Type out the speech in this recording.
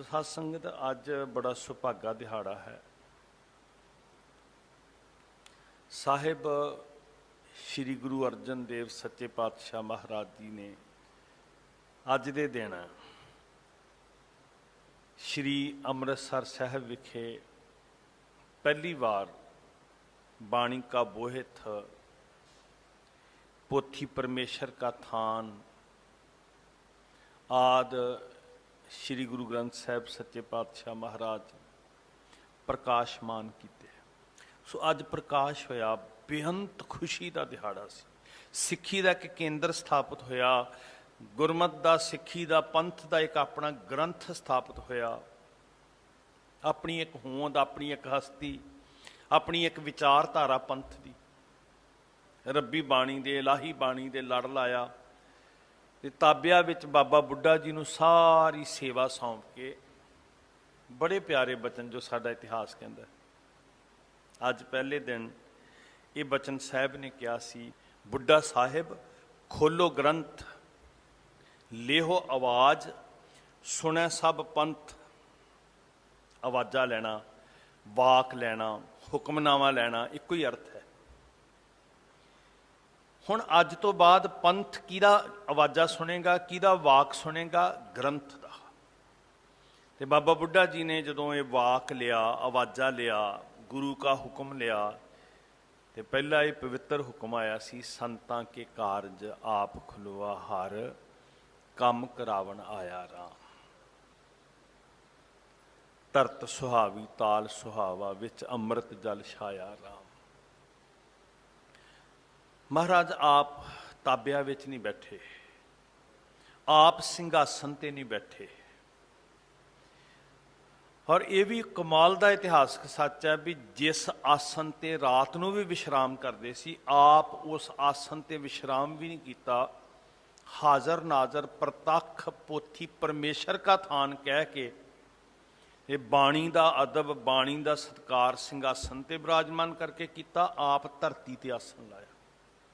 ਸੋ ਸਾਧ ਸੰਗਤ, ਅੱਜ ਬੜਾ ਸੁਭਾਗਾ ਦਿਹਾੜਾ ਹੈ। ਸਾਹਿਬ ਸ੍ਰੀ ਗੁਰੂ ਅਰਜਨ ਦੇਵ ਸੱਚੇ ਪਾਤਸ਼ਾਹ ਮਹਾਰਾਜ ਜੀ ਨੇ ਅੱਜ ਦੇ ਦਿਨ ਸ੍ਰੀ ਅੰਮ੍ਰਿਤਸਰ ਸਾਹਿਬ ਵਿਖੇ ਪਹਿਲੀ ਵਾਰ ਬਾਣੀ ਕਾ ਬੋਹਿਤ ਪੋਥੀ ਪਰਮੇਸ਼ਰ ਕਾ ਥਾਨ ਆਦ ਸ੍ਰੀ ਗੁਰੂ ਗ੍ਰੰਥ ਸਾਹਿਬ ਸੱਚੇ ਪਾਤਸ਼ਾਹ ਮਹਾਰਾਜ ਪ੍ਰਕਾਸ਼ਮਾਨ ਕੀਤੇ। ਸੋ ਅੱਜ ਪ੍ਰਕਾਸ਼ ਹੋਇਆ ਬੇਅੰਤ ਖੁਸ਼ੀ ਦਾ ਦਿਹਾੜਾ ਸੀ। ਸਿੱਖੀ ਦਾ ਇੱਕ ਕੇਂਦਰ ਸਥਾਪਿਤ ਹੋਇਆ, ਗੁਰਮਤ ਦਾ, ਸਿੱਖੀ ਦਾ, ਪੰਥ ਦਾ ਇੱਕ ਆਪਣਾ ਗ੍ਰੰਥ ਸਥਾਪਿਤ ਹੋਇਆ। ਆਪਣੀ ਇੱਕ ਹੋਂਦ, ਆਪਣੀ ਇੱਕ ਹਸਤੀ, ਆਪਣੀ ਇੱਕ ਵਿਚਾਰਧਾਰਾ ਪੰਥ ਦੀ। ਰੱਬੀ ਬਾਣੀ ਦੇ, ਇਲਾਹੀ ਬਾਣੀ ਦੇ ਲੜ ਲਾਇਆ। ਤੇ ਤਾਬਿਆ ਵਿੱਚ ਬਾਬਾ ਬੁੱਢਾ ਜੀ ਨੂੰ ਸਾਰੀ ਸੇਵਾ ਸੌਂਪ ਕੇ ਬੜੇ ਪਿਆਰੇ ਬਚਨ ਜੋ ਸਾਡਾ ਇਤਿਹਾਸ ਕਹਿੰਦਾ ਅੱਜ ਪਹਿਲੇ ਦਿਨ ਇਹ ਬਚਨ ਸਾਹਿਬ ਨੇ ਕਿਹਾ ਸੀ, ਬੁੱਢਾ ਸਾਹਿਬ, ਖੋਲੋ ਗ੍ਰੰਥ, ਲੇਹੋ ਆਵਾਜ਼, ਸੁਣੈ ਸਭ ਪੰਥ, ਆਵਾਜ਼ਾਂ ਲੈਣਾ, ਵਾਕ ਲੈਣਾ, ਹੁਕਮਨਾਮਾ ਲੈਣਾ, ਇੱਕੋ ਹੀ ਅਰਥ ਹੈ। ਹੁਣ ਅੱਜ ਤੋਂ ਬਾਅਦ ਪੰਥ ਕਿਹਦਾ ਆਵਾਜ਼ਾਂ ਸੁਣੇਗਾ, ਕਿਹਦਾ ਵਾਕ ਸੁਣੇਗਾ? ਗ੍ਰੰਥ ਦਾ। ਤੇ ਬਾਬਾ ਬੁੱਢਾ ਜੀ ਨੇ ਜਦੋਂ ਇਹ ਵਾਕ ਲਿਆ, ਆਵਾਜ਼ਾ ਲਿਆ, ਗੁਰੂ ਕਾ ਹੁਕਮ ਲਿਆ, ਤੇ ਪਹਿਲਾ ਇਹ ਪਵਿੱਤਰ ਹੁਕਮ ਆਇਆ ਸੀ, ਸੰਤਾਂ ਕੇ ਕਾਰਜ ਆਪ ਖੁਲਵਾ ਹਰ, ਕੰਮ ਕਰਾਵਣ ਆਇਆ ਰਾਮ। ਤਰਤ ਸੁਹਾਵੀ, ਤਾਲ ਸੁਹਾਵਾ ਵਿੱਚ ਅੰਮ੍ਰਿਤ ਜਲ ਛਾਇਆ ਰਾਮ। ਮਹਾਰਾਜ, ਆਪ ਤਾਬਿਆਂ ਵਿੱਚ ਨਹੀਂ ਬੈਠੇ। ਆਪ ਸਿੰਘਾਸਨ ਤੇ ਨਹੀਂ ਬੈਠੇ। ਔਰ ਇਹ ਵੀ ਕਮਾਲ ਦਾ ਇਤਿਹਾਸਕ ਸੱਚ ਹੈ ਵੀ ਜਿਸ ਆਸਨ ਤੇ ਰਾਤ ਨੂੰ ਵੀ ਵਿਸ਼ਰਾਮ ਕਰਦੇ ਸੀ, ਆਪ ਉਸ ਆਸਨ ਤੇ ਵਿਸ਼ਰਾਮ ਵੀ ਨਹੀਂ ਕੀਤਾ। ਹਾਜ਼ਰ ਨਾਜ਼ਰ ਪ੍ਰਤੱਖ ਪੋਥੀ ਪਰਮੇਸ਼ਰ ਕਾ ਥਾਨ ਕਹਿ ਕੇ ਇਹ ਬਾਣੀ ਦਾ ਅਦਬ, ਬਾਣੀ ਦਾ ਸਤਕਾਰ ਸਿੰਘਾਸਨ ਤੇ ਬਿਰਾਜਮਾਨ ਕਰਕੇ ਕੀਤਾ, ਆਪ ਧਰਤੀ ਤੇ ਆਸਨ ਲਾਇਆ।